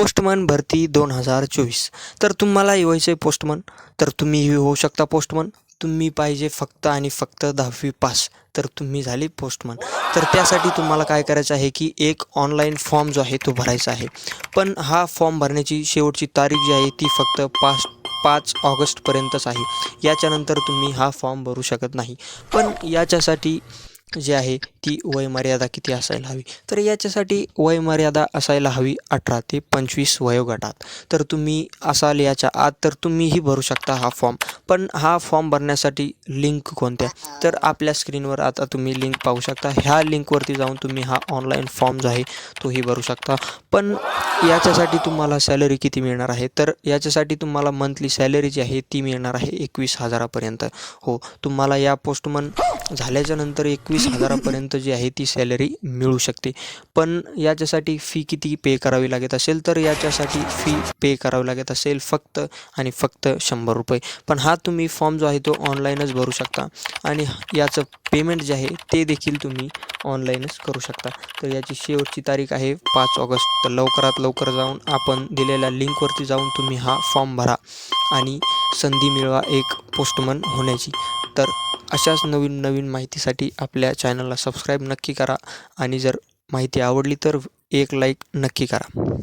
Postman भरती दोन हजार चोवीस. तर तुम्हाला व्हायचं आहे पोस्टमन? तर तुम्ही होऊ शकता पोस्टमन. तुम्ही पाहिजे फक्त आणि फक्त दहावी पास. तर तुम्ही झाले पोस्टमन. तर त्यासाठी तुम्हाला काय करायचं आहे की एक ऑनलाईन फॉर्म जो आहे तो भरायचा आहे. पण हा फॉर्म भरण्याची शेवटची तारीख जी आहे ती फक्त पाच पाच ऑगस्टपर्यंतच आहे. याच्यानंतर तुम्ही हा फॉर्म भरू शकत नाही. पण याच्यासाठी जी आहे ती वयमर्यादा किती असायला हवी? तर याच्यासाठी वयमर्यादा असायला हवी अठरा ते पंचवीस वयोगटात. तर तुम्ही असाल याच्या आत तर तुम्हीही भरू शकता हा फॉर्म पण हा फॉर्म भरण्यासाठी लिंक कोणत्या? तर आपल्या स्क्रीनवर आता तुम्ही लिंक पाहू शकता. ह्या लिंकवरती जाऊन तुम्ही हा ऑनलाईन फॉर्म जो आहे तोही भरू शकता. पण याच्यासाठी तुम्हाला सॅलरी किती मिळणार आहे? तर याच्यासाठी तुम्हाला मंथली सॅलरी जी आहे ती मिळणार आहे एकवीस हजारापर्यंत. हो तुम्हाला या पोस्टमन झाल्याच्यानंतर एकवीस हजारापर्यंत जी आहे ती सॅलरी मिळू शकते. पण याच्यासाठी फी किती पे करावी लागत असेल? तर याच्यासाठी फी पे करावी लागत असेल फक्त आणि फक्त शंभर रुपये. पण हा तुम्ही फॉर्म जो आहे तो ऑनलाईनच भरू शकता. आणि याचं पेमेंट जे आहे ते देखील तुम्ही ऑनलाईनच करू शकता. तर याची शेवटची तारीख आहे पाच ऑगस्ट. तर लवकरात लवकर जाऊन आपण दिलेल्या लिंकवरती जाऊन तुम्ही हा फॉर्म भरा आणि संधी मिळवा एक पोस्टमन होण्याची. तर अशाच नवीन नवीन माहितीसाठी आपल्या चॅनलला सबस्क्राईब नक्की करा. आणि जर माहिती आवडली तर एक लाईक नक्की करा.